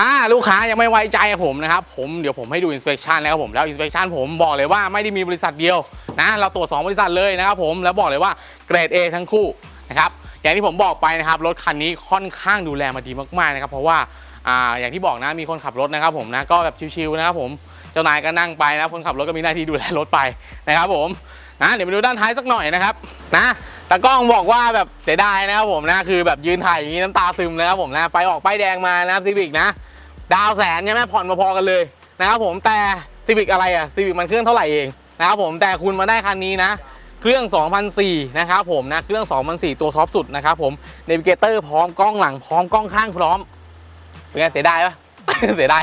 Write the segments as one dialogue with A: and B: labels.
A: ถ้าลูกค้ายังไม่ไว้ใจผมนะครับผมเดี๋ยวผมให้ดูอินสเป t ชันนะครับผมแล้วอินสเป t ชันผมบอกเลยว่าไม่ได้มีบริษัทเดียวนะเราตรวจสองบริษัทเลยนะครับผมแล้วบอกเลยว่าเกรด A ทั้งคู่นะครับอย่างที่ผมบอกไปนะครับรถคันนี้ค่อนข้างดูแลมาดีมากๆนะครับเพราะว่าอ่าอย่างที่บอกนะมีคนขับรถนะครับผมนะก็แบบชิวๆนะครับผมเจ้านายก็นั่งไปนะคนขับรถก็มีหน้าที่ดูแลรถไปนะครับผมนะเดี๋ยวไปดูด้านท้ายสักหน่อยนะครับนะตากล้องบอกว่าแบบเสียดายนะครับผมนะคือแบบยืนถ่ายอย่างนี้น้ำตาซึมเลยครับผมนะไปออกป้ายแดงมานะครับซีวิกนะ ดาวแสนใช่ไหมผ่อนมาพอกันเลยนะครับผมแต่ซีวิกอะไรอะซีวิกมันเครื่องเท่าไหร่เองนะครับผมแต่คุณมาได้คันนี้นะ เครื่อง2004นะครับผมนะเครื่อง2004ตัวท็อปสุดนะครับผมเนวิเกเตอร์พร้อมกล้องหลังพร้อมกล้องข้างพร้อมเป็นไงเสียดายปะเสียดาย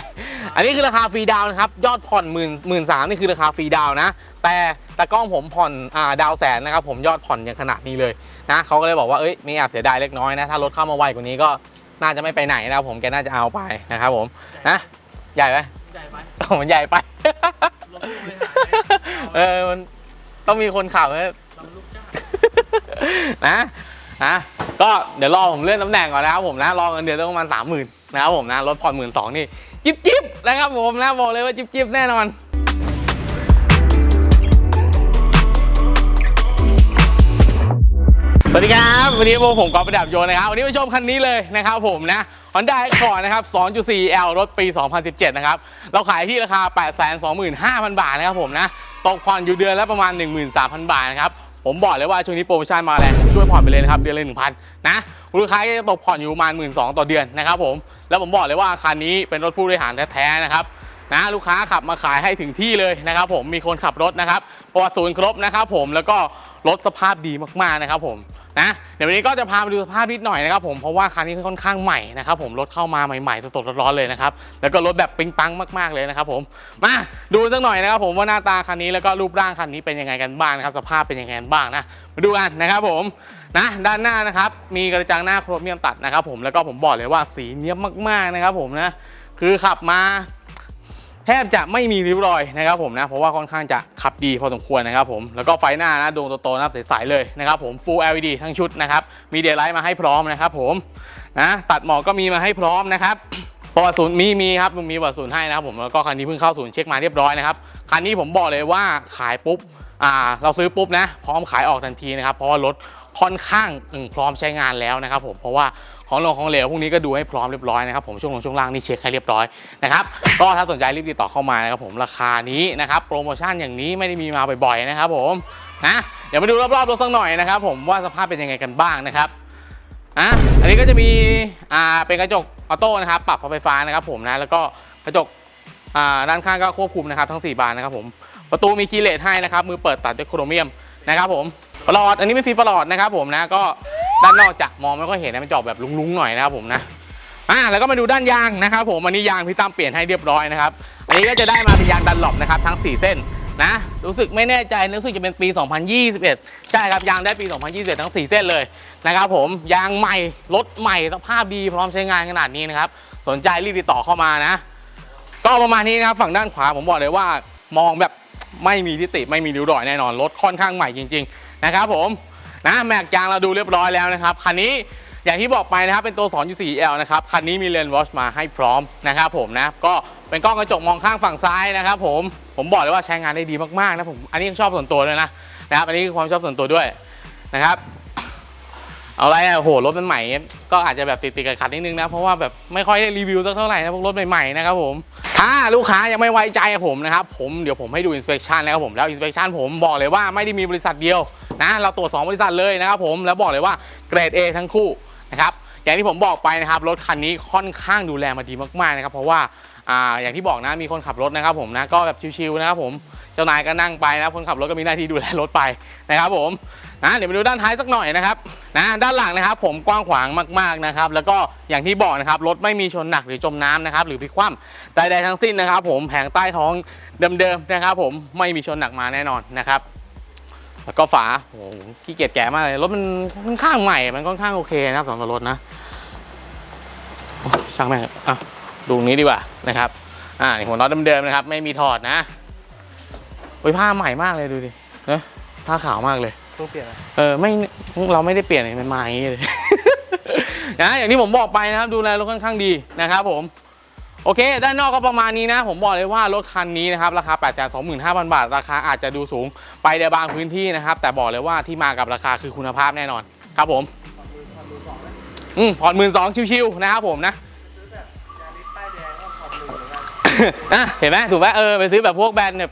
A: อันนี้คือราคาฟรีดาวนะครับ ยอดผ่อนหมื่นหมื่นสามนี่คือราคาฟรีดาวน์นะแต่แต่กล้องผมผ่อนอ่าดาวแสนนะครับ ผมยอดผ่อนอย่างขนาดนี้เลยนะเขาก็เลยบอกว่าเอ้ยมีแอบเสียดายเล็กน้อยนะ ถ้ารถเข้ามาไวกว่านี้ก็ น่าจะไม่ไปไหนนะครับผมแกน่าจะเอาไปนะครับผมนะใหญ่ไหม
B: ใหญ่ไหม
A: มันใหญ่ไป
B: รถตู้ไปหาไหม
A: เออมันต้องมีคนขับนะ
B: ลำลูกจ้า
A: นะนะก็เดี๋ยวรอผมเลื่อนตำแหน่งก่อนนะครับผมนะรอเงินเดือนต้องประมาณสามหมื่นนะครับผมนะรถผ่อนหมื่นสองนี่ จิ๊บจิ๊บนะครับผมนะบอกเลยว่าจิ๊บจิ๊บแน่นอน วัสดีครับ วันนี้พวกผมกอล์ฟประดับโยนนะครับ วันนี้มาชมคันนี้เลยนะครับผมนะ Honda Accord นะครับ 2.4L รถปี 2017 นะครับ เราขายที่ราคา 825,000 บาทนะครับผมนะ ตกผ่อนอยู่เดือนละประมาณ 13,000 บาทนะครับ ผมบอกเลยว่าช่วงนี้โปรโมชั่นมาแรงช่วยผ่อนไปเลยนะครับ เดือนละ1,000 นะลูกค้าจะตกผ่อนอยู่ประมาณ 12,000 ต่อเดือนนะครับผม แล้วผมบอกเลยว่าคันนี้เป็นรถผู้บริหารแท้ๆนะครับ นะลูกค้าขับมาขายให้ถึงที่เลยนะครับผมมีคนขับรถนะครับประวัติศูนย์ครบนะครับผมแล้วก็รถสภาพดีมากๆนะครับผมนะเดี๋ยววันนี้ก็จะพามาดูสภาพนิดหน่อยนะครับผมเพราะว่าคันนี้ค่อนข้างใหม่นะครับผมรถเข้ามาใหม่ๆสดๆร้อนๆเลยนะครับแล้วก็รถแบบปิ๊งปังมากๆเลยนะครับผมมาดูสักหน่อยนะครับผมว่าหน้าตาคันนี้แล้วก็รูปร่างคันนี้เป็นยังไงกันบ้างนะครับสภาพเป็นยังไงกันบ้างนะมาดูกันนะครับผมนะด้านหน้านะครับมีกระจังหน้าโครเมียมตัดนะครับผมแล้วก็ผมบอกเลยว่าสีเนี้ยบมากๆนะครับผมนะคือขับมา แทบจะไม่มีริ้วรอยนะครับผมนะ เพราะว่าค่อนข้างจะขับดีพอสมควรนะครับผมแล้วก็ไฟหน้านะดวงโตๆนะใสๆเลยนะครับผม Full LED ทั้งชุดนะครับมีเดย์ไลท์มาให้พร้อมนะครับผมนะตัดหมอกก็มีมาให้พร้อมนะครับประวัติศูนย์มีมีครับมีประวัติศูนย์ให้นะครับผมแล้วก็คันนี้เพิ่งเข้าศูนย์เช็คมาเรียบร้อยนะครับคันนี้ผมบอกเลยว่าขายปุ๊บอ่าเราซื้อปุ๊บนะ พร้อมขายออกทันทีนะครับเพราะว่ารถ ค่อนข้างอืมพร้อมใช้งานแล้วนะครับผมเพราะว่าของลงของเหลวพวกนี้ก็ดูให้พร้อมเรียบร้อยนะครับผมช่วงลงช่วงล่างนี่เช็คให้เรียบร้อยนะครับก็ถ้าสนใจรีบติดต่อเข้ามานะครับผมราคานี้นะครับโปรโมชั่นอย่างนี้ไม่ได้มีมาบ่อยๆนะครับผมนะเดี๋ยวมาดูรอบๆรถสักหน่อยนะครับผมว่าสภาพเป็นยังไงกันบ้างนะครับอะอันนี้ก็จะมีอ่าเป็นกระจกออโต้นะครับปรับไฟฟ้านะครับผมนะแล้วก็กระจกอ่าด้านข้างก็ควบคุมนะครับทั้ง 4 บานนะครับผมประตูมีคีย์เลสให้นะครับมือเปิดตัดด้วยโครเมียมนะครับผม ประหลอดอันนี้เป็นฟรีประหลอดนะครับผมนะก็ด้านนอกจะมองไม่ค่อยเห็นนะมันจออกแบบลุงๆหน่อยนะครับผมนะอ่าแล้วก็มาดูด้านยางนะครับผมอันนี้ยางพี่ตั้มเปลี่ยนให้เรียบร้อยนะครับอันนี้ก็จะได้มาเป็นยางดันหลบนะครับทั้ง 4 เส้นนะรู้สึกไม่แน่ใจรู้สึกจะเป็นปี 2021 ใช่ครับยางได้ปี 2021 ทั้ง 4 เส้นเลยนะครับผมยางใหม่รถใหม่สภาพดีพร้อมใช้งานขนาดนี้นะครับสนใจรีบติดต่อเข้ามานะ ก็ประมาณนี้นะครับฝั่งด้านขวาผมบอกเลยว่ามองแบบไม่มีทิฏฐิไม่มีริ้วรอยแน่นอนรถค่อนข้างใหม่จริง ๆ นะครับผมนะแม็กยางเราดูเรียบร้อยแล้วนะครับคันนี้อย่างที่บอกไปนะครับเป็นตัว 2.4L นะครับคันนี้มีเลนส์วอชมาให้พร้อมนะครับผมนะก็เป็นกล้องกระจกมองข้างฝั่งซ้ายนะครับผมผมบอกเลยว่าใช้งานได้ดีมากๆนะผมอันนี้ชอบส่วนตัวเลยนะนะครับอันนี้คือความชอบส่วนตัวด้วยนะครับ เอาไรอะโหรถมันใหม่ ก็อาจจะแบบติดๆขัดนิดนึงนะ เพราะว่าแบบไม่ค่อยได้รีวิวสักเท่าไหร่นะพวกรถใหม่ๆนะครับผม ถ้าลูกค้ายังไม่ไว้ใจผมนะครับผมเดี๋ยวผมให้ดูอินสเป t ชันนะครับผมแล้วอินสเป t ชันผมบอกเลยว่าไม่ได้มีบริษัทเดียวนะเราตรวจสองบริษัทเลยนะครับผมแล้วบอกเลยว่าเกรด A ทั้งคู่นะครับอย่างที่ผมบอกไปนะครับรถคันนี้ค่อนข้างดูแลมาดีมากๆนะครับเพราะว่าอ่าอย่างที่บอกนะมีคนขับรถนะครับผมนะก็แบบชิวๆนะครับผมเจ้านายก็นั่งไปนะคนขับรถก็มีหน้าที่ดูแลรถไปนะครับผม นะเดี๋ยวมาดูด้านท้ายสักหน่อยนะครับนะด้านหลังนะครับ ผมกว้างขวางมากๆนะครับ แล้วก็อย่างที่บอกนะครับรถไม่มีชนหนักหรือจมน้ำนะครับหรือพลิกคว่ำใดๆทั้งสิ้นนะครับ ผมแผงใต้ท้องเดิมๆนะครับ ผมไม่มีชนหนักมาแน่นอนนะครับ แล้วก็ฝาโอ้โหขี้เกียจแกะมากเลยรถมันค่อนข้างใหม่มันค่อนข้างโอเคนะครับสำหรับรถนะช่างแม่งอะดูนี้ดีกว่านะครับอ่าหัวน็อตเดิมๆนะครับ ไม่มีถอดนะโอ้ยผ้าใหม่มากเลยดูดิเนะผ้าขาวมากเลย
B: ต้องเปลี่ยนอะไร
A: เออไม่เราไม่ได้เปลี่ยนเลยมันมาอย่างนี้เลย นะอย่างที่ผมบอกไปนะครับดูแลรถค่อนข้างดีนะครับผม โอเค ด้านนอกก็ประมาณนี้นะ ผมบอกเลยว่ารถคันนี้นะครับ ราคา8 2 5 0 0 0 บาท ราคาอาจจะดูสูงไปในบางพื้นที่นะครับ แต่บอกเลยว่าที่มากับราคาคือคุณภาพแน่นอน ครับผม อืมผ่อนหมื่นสองชิวๆนะครับผมนะ
B: ซื้อแบบยาริสป้ายแดงก็ผ่อนหมื่นเหมือนกัน
A: นะเห็นไหมถูกไหมเออไปซื้อแบบพวกแบรนด์เนี่ย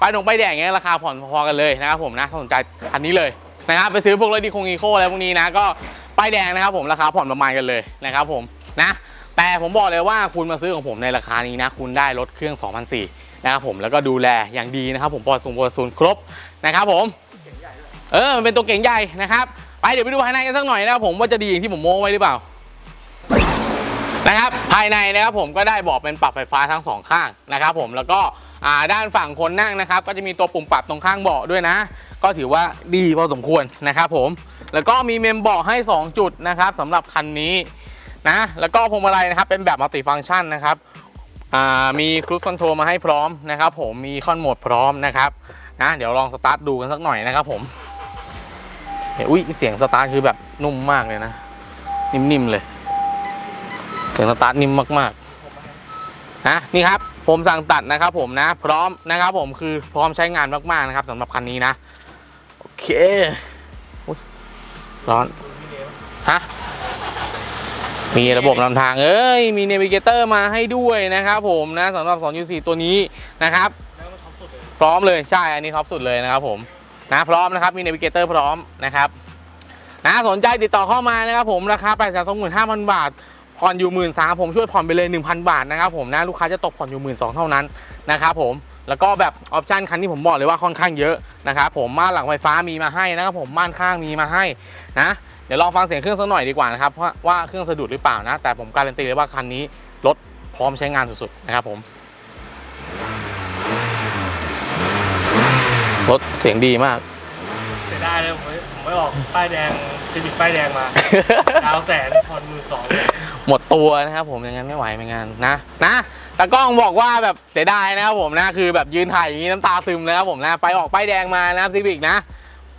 A: ป้ายดงป้ายแดงอย่างเงี้ยราคาผ่อนพอๆกันเลยนะครับผมนะถ้าสนใจคันนี้เลยนะครับไปซื้อพวกรถดีคงอีโคอะไรพวกนี้นะก็ป้ายแดงนะครับผมราคาผ่อนประมาณกันเลยนะครับผมนะแต่ผมบอกเลยว่าคุณมาซื้อของผมในราคานี้นะคุณได้รถเครื่อง2004นะครับผมแล้วก็ดูแลอย่างดีนะครับผมปอดสูงปอดศูนย์ครบนะครับผม
B: เก่งใหญ่ด้วย
A: เออมันเป็นตัวเก่งใหญ่นะครับไปเดี๋ยวไปดูภายในกันสักหน่อยนะครับผมว่าจะดีอย่างที่ผมโม้ไว้หรือเปล่า นะครับ ภายในนะครับผมก็ได้บอกเป็นปรับไฟฟ้าทั้งสองข้างนะครับผมแล้วก็ด้านฝั่งคนนั่งนะครับ ก็จะมีตัวปุ่มปรับตรงข้างเบาะด้วยนะ ก็ถือว่าดีพอสมควรนะครับผมแล้วก็มีเมมเบาะให้ 2 จุดนะครับสำหรับคันนี้นะแล้วก็พวงมาลัยนะครับเป็นแบบมัลติฟังก์ชันนะครับมีครูซคอนโทรลมาให้พร้อมนะครับ ผมมีคอนโหมดพร้อมนะครับนะเดี๋ยวลองสตาร์ทดูกันสักหน่อยนะครับผมอุ้ยเสียงสตาร์ทคือแบบนุ่มมากเลยนะ นิ่มๆเลย เสียงสตาร์ทนิ่มมากๆนะนี่ครับผมสั่งตัดนะครับผมนะ พร้อมนะครับผมคือพร้อมใช้งานมากๆนะครับสำหรับคันนี้นะ โอเคร้อนฮะมีระบบนำทาง เอ้ย มีเนวิเกเตอร์มาให้ด้วยนะครับผมนะสำหรับ 2.4 ตัวนี้นะครับ พร้อมเลยใช่ อันนี้ท็อปสุดเลยนะครับผมนะพร้อมนะครับ มีเนวิเกเตอร์พร้อมนะครับนะสนใจติดต่อเข้ามานะครับผม ราคา8 2 5 0 0 0 บาท ผ่อนอยู่หมื่นสามผมช่วยผ่อนไปเลย 1,000 บาทนะครับผมนะลูกค้าจะตกผ่อนอยู่หมื่นสองเท่านั้นนะครับผมแล้วก็แบบออปชันคันที่ผมบอกเลยว่าค่อนข้างเยอะนะครับผมม่านหลังไฟฟ้ามีมาให้นะครับผมม่านข้างมีมาให้นะเดี๋ยวลองฟังเสียงเครื่องสักหน่อยดีกว่านะครับว่าว่าเครื่องสะดุดหรือเปล่านะ แต่ผมการันตีเลยว่าคันนี้รถพร้อมใช้งานสุดๆนะครับผมรถเสียงดีมากา
B: ยเลยผมไม่ผมไม่ออกป้ายแดงซีวิกป้ายแดงมา ดาวแสนผ่อนหมื่นสองเลย
A: หมดตัวนะครับผมอย่างนั้นไม่ไหวไม่งานนะนะตากล้องบอกว่าแบบเสียดายนะครับผมนะคือแบบยืนถ่ายอย่างนี้น้ำตาซึมเลยครับผมนะไปออกป้ายแดงมานะครับซีวิกนะ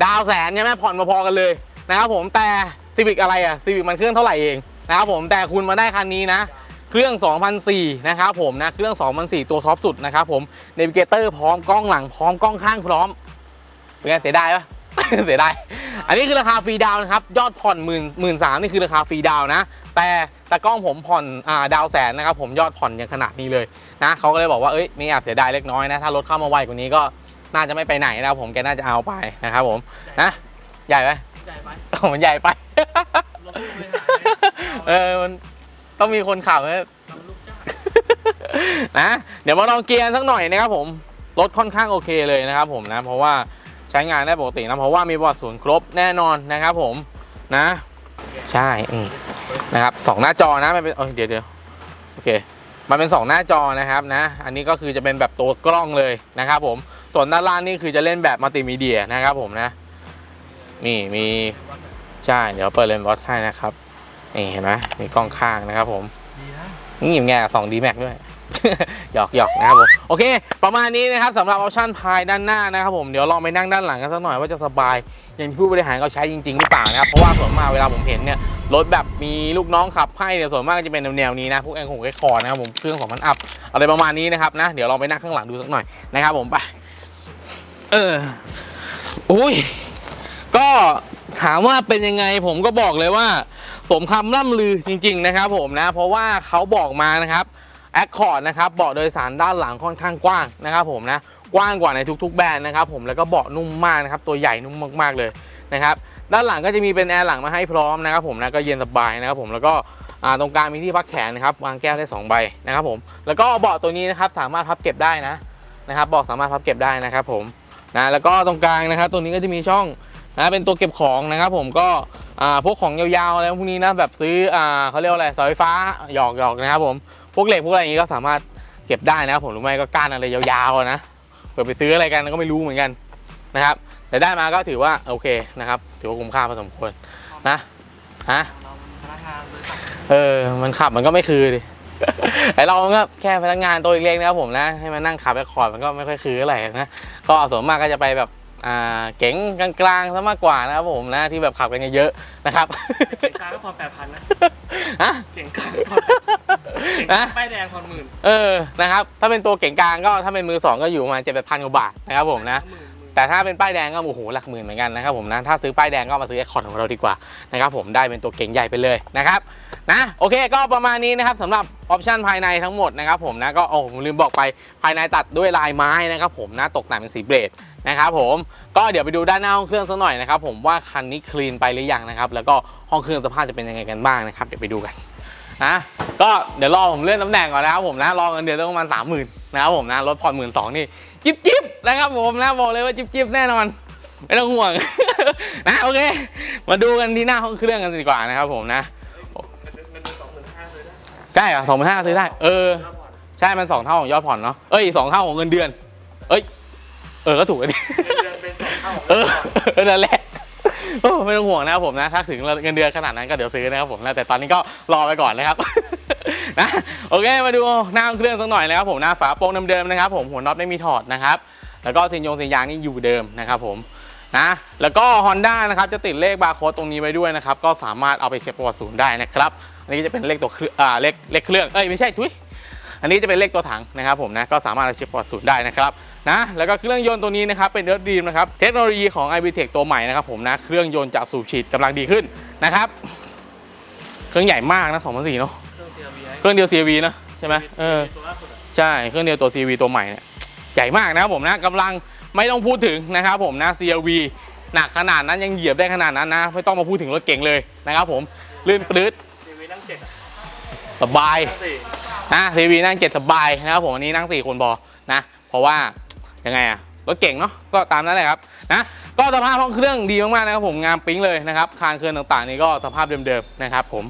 A: ดาวแสนใช่ไหมผ่อนมาพอกันเลยนะครับผมแต่ซีวิกอะไรอะซีวิกมันเครื่องเท่าไหร่เองนะครับผมแต่คุณมาได้คันนี้นะ เครื่อง 2004 นะครับผมนะเครื่อง 2004 ตัวท็อปสุดนะครับผมเนวิเกเตอร์พร้อมกล้องหลังพร้อมกล้องข้างพร้อมเป็นไงเสียดายปะ เสียดายอันนี้คือราคาฟรีดาวน์นะครับ ยอดผ่อนหมื่นหมื่นสามนี่คือราคาฟรีดาวน์นะแต่ตากล้องผมผ่อนอ่าดาวแสนนะครับ ผมยอดผ่อนอย่างขนาดนี้เลยนะเขาก็เลยบอกว่าเอ้ยมีแอบเสียดายเล็กน้อยนะถ้ารถเข้ามาไวกว่านี้ก็น่าจะไม่ไปไหนนะครับผมแกน่าจะเอาไปนะครับผมนะใหญ่ไหม
B: ใหญ่ไป
A: มันใหญ่ไป
B: รถตู้ไปหาเนี่ย
A: เออมันต้องมีคนขับนะ
B: ทำลูกจ้าง
A: นะเดี๋ยวมาลองเกียร์สักหน่อยนะครับผมรถค่อนข้างโอเคเลยนะครับผมนะ เพราะว่าใช้งานได้ปกตินะเพราะว่ามีบอร์ดศูนย์ครบแน่นอนนะครับผมนะ ใช่นะครับสองหน้าจอนะมันเป็นเดี๋ยวเดี๋ยวโอเคมันเป็นสองหน้าจอนะครับนะ อันนี้ก็คือจะเป็นแบบตัวกล้องเลยนะครับผม ส่วนด้านล่างนี่คือจะเล่นแบบมัลติมีเดียนะครับผมนะ นี่มี ใช่ เดี๋ยวเปิดเลนส์วอทให้นะครับ นี่เห็นไหมมีกล้องข้างนะครับผม
B: ดีนะ
A: นี่แง่สองดีแม็กด้วย หยอกหยอกนะครับผมโอเค ประมาณนี้นะครับสำหรับออปชั่นภายด้านหน้านะครับผมเดี๋ยวลองไปนั่งด้านหลังกันสักหน่อยว่าจะสบายอย่างที่ผู้บริหารเขาใช้จริงๆหรือเปล่านะครับเพราะว่าส่วนมากเวลาผมเห็นเนี่ยรถแบบมีลูกน้องขับให้เนี่ยส่วนมากจะเป็นแนวนี้นะพวกแองคงแอคคอร์นะครับผมเครื่อง2,000อัพอะไรประมาณนี้นะครับนะเดี๋ยวลองไปนั่งข้างหลังดูสักหน่อยนะครับผมไปเอออุ้ยก็ถามว่าเป็นยังไงผมก็บอกเลยว่าสมคำล่ำลือจริง ๆ นะครับ ผมนะ เพราะว่าเขาบอกมานะครับ แอคคอร์นะครับเบาะโดยสารด้านหลังค่อนข้างกว้างนะครับผมนะกว้างกว่าในทุกๆแบรนด์นะครับผมแล้วก็เบาะนุ่มมากนะครับตัวใหญ่นุ่มมากๆเลยนะครับด้านหลังก็จะมีเป็นแอร์หลังมาให้พร้อมนะครับผมนะก็เย็นสบายนะครับผมแล้วก็ตรงกลางมีที่พักแขนนะครับวางแก้วได้สองใบนะครับผมแล้วก็เบาะตัวนี้นะครับสามารถพับเก็บได้นะนะครับเบาะสามารถพับเก็บได้นะครับผมนะแล้วก็ตรงกลางนะครับตัวนี้ก็จะมีช่องนะเป็นตัวเก็บของนะครับผมก็พวกของยาวๆอะไรพวกนี้นะแบบซื้ออเขาเรียกว่าอะไรสาไฟฟ้าหยอกหยอกนะครับผม พวกเหล็กพวกอะไรอย่างนี้ก็สามารถเก็บได้นะครับผมหรือไม่ก็ก้านอะไรยาวๆนะเผื่อไปซื้ออะไรกันก็ไม่รู้เหมือนกันนะครับ แต่ได้มาก็ถือว่าโอเคนะครับ ถือว่าคุ้มค่าพอสมควรนะฮะ
B: เอ
A: อ มันขับมันก็ไม่คือดิไอเรามันก็แค่พนักงานตัวเล็กนะครับผมนะ ให้มานั่งขับไปคอร์ดมันก็ไม่ค่อยคืออะไรนะ ก็ส่วนมากก็จะไปแบบเก๋งกลางๆซะมากกว่านะครับผมนะที่แบบขับกันเยอะๆนะครับ
B: เก็บการก็พอแปดพันนะ
A: ฮะ
B: เก่งกลางเก่งกลางป้ายแดงผ่อนหมื่น
A: เออ นะครับ ถ้าเป็นตัวเก่งกลางก็ถ้าเป็นมือสองก็อยู่ประมาณเจ็ดพันกว่าบาทนะครับผมนะ
B: หมื่นหมื่น
A: แต่ถ้าเป็นป้ายแดงก็โอ้โหหลักหมื่นเหมือนกันนะครับผมนะถ้าซื้อป้ายแดงก็มาซื้อไอคอนของเราดีกว่านะครับผมได้เป็นตัวเก่งใหญ่ไปเลยนะครับนะโอเคก็ประมาณนี้นะครับสำหรับออปชันภายในทั้งหมดนะครับผมนะก็โอ้ผมลืมบอกไปภายในตัดด้วยลายไม้นะครับผมนะตกแต่งเป็นสีเบรดนะครับผมก็เดี๋ยวไปดูด้านหน้าห้องเครื่องสักหน่อยนะครับผมว่าคันนี้คลีนไปหรือยังนะครับแล้วก็ห้องเครื่องสภาพจะเป็นยังไงกันบ้างนะครับเดี๋ยวไปดูกันนะก็เดี๋ยวรอผมเลื่อนตำแหน่งก่อนนะครับผมนะรอเงินเดือนต้องประมาณสามหมื่นนะครับผมนะรถผ่อนหมื่นสองนี่ จิบจิบนะครับผมนะบอกเลยว่าจิบจิบแน่นอน ไม่ต้องห่วง นะโอเค มาดูกันที่หน้าห้องเครื่องกันดีกว่านะครับผมนะ
B: เงินเดือนสองหมื่นห้าเลยได้
A: ใช่เหรอสองพันห้าซื้อได้ เออ ใช่ มันสองเท่าของยอดผ่อนเนาะ เอ้ยสองเท่าของเงินเดือน เอ้ย เออ ก็ถูกอันนี้
B: เงินเดือนเป็นสองเท่าของ
A: เอ
B: น
A: อ
B: ผ่อน
A: เออนั่นแหละไม่ต้องห่วงนะครับผมนะ ถ้าถึงเงินเดือนขนาดนั้นก็เดี๋ยวซื้อนะครับผมนะ แต่ตอนนี้ก็รอไปก่อนนะครับ นะโอเคมาดูหน้าเครื่องสักหน่อยนะครับผมหนะฝาโปร่งเดิมๆนะครับ ผมหัวน็อตไม่มีถอดนะครับ แล้วก็สินยงสินยางนี่อยู่เดิมนะครับผมนะแล้วก็ Honda นะครับจะติดเลขบาร์โค้ดตรงนี้ไว้ด้วยนะครับก็สามารถเอาไปเช็คประวัติศูนย์ได้นะครับอันนี้จะเป็นเลขตัวเครื่องอ่าเลขเลขเครื่องเอ้ยไม่ใช่ทุยอันนี้จะเป็นเลขตัวถังนะครับผมนะก็สามารถเอาเช็คประวัติศูนย์ได้นะครับนะแล้วก็เครื่องยนต์ตัวนี้นะครับเป็นเดิร์ดดีมนะครับเทคโนโลยีของ i b t e c h ตัวใหม่นะครับผมนะเครื่องยนต์จะสูบฉีดกำลังดีขึ้นนะครับ เครื่องใหญ่มากนะ2,400เนาะ
B: เครื่อง
A: เดียว CRV นะใช่ไหมเออ
B: ตัวล่าสุดอะ
A: ใช่เครื่องเดียวตัว CRV ตัวใหม่เนี่ยใหญ่มากนะครับผมนะกำลังไม่ต้องพูดถึงนะครับผมนะ CRV หนักขนาดนั้นยังเหยียบได้ขนาดนั้นนะ ไม่ต้องมาพูดถึงรถเก่งเลยนะครับผมลื่นปลื้ด
B: ทีวีนั่งเจ็ดอะ
A: สบาย
B: นั่งสี่
A: นะทีวีนั่งเจ็ดสบายนะครับผมอันนี้นั่ง4คนบอนะ เพราะว่ายังไงอะรถเก่งเนาะก็ตามนั้นแหละครับนะก็สภาพห้องเครื่องดีมากๆนะครับผมงามปิ๊งเลยนะครับคานเครื่องต่างๆนี่ก็สภาพเดิมๆนะครับผม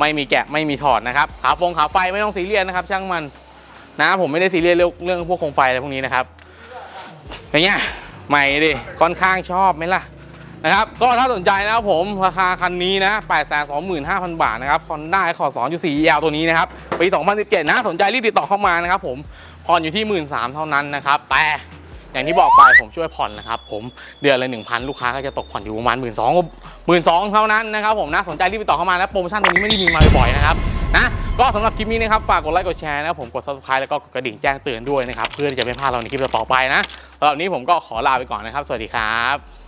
A: ไม่มีแกะไม่มีถอดนะครับขาฟงขาไฟไม่ต้องซีเรียสนะครับ ช่างมันนะผมไม่ได้ซีเรียสเรื่องเรื่องพวกโคมไฟอะไรพวกนี้นะครับอย่างเงี้ยใหม่ดิค่อนข้างชอบไหมล่ะนะครับก็ถ้าสนใจนะครับผมราคาคันนี้นะ 8 2 5 0 0 0 บาทนะครับคอนได้ขอ2 4 EL ตัวนี้นะครับปี 2017 นะสนใจรีบติดต่อเข้ามานะครับผมผ่อนอยู่ที่ 1 3ื่นเท่านั้นนะครับแต่ อย่างที่บอกไปผมช่วยผ่อนนะครับผมเดือนละ1,000 ลูกค้าก็จะตกผ่อนอยู่ประมาณ 1 2 0 0 0 1 2 0 0เท่านั้นนะครับผมนะสนใจรีบไปต่อเข้ามาแล้วโปรโมชั่นตัวนี้ไม่ได้มีมาบ่อยๆนะครับนะก็สำหรับคลิปนี้นะครับฝากกดไลค์กดแชร์นะผมกด subscribe แล้วก็กดกระดิ่งแจ้งเตือนด้วยนะครับเพื่อที่จะไม่พลาดเราในคลิปต่อไปนะสำหรับวันนี้ผมก็ขอลาไปก่อนนะครับ สวัสดีครับ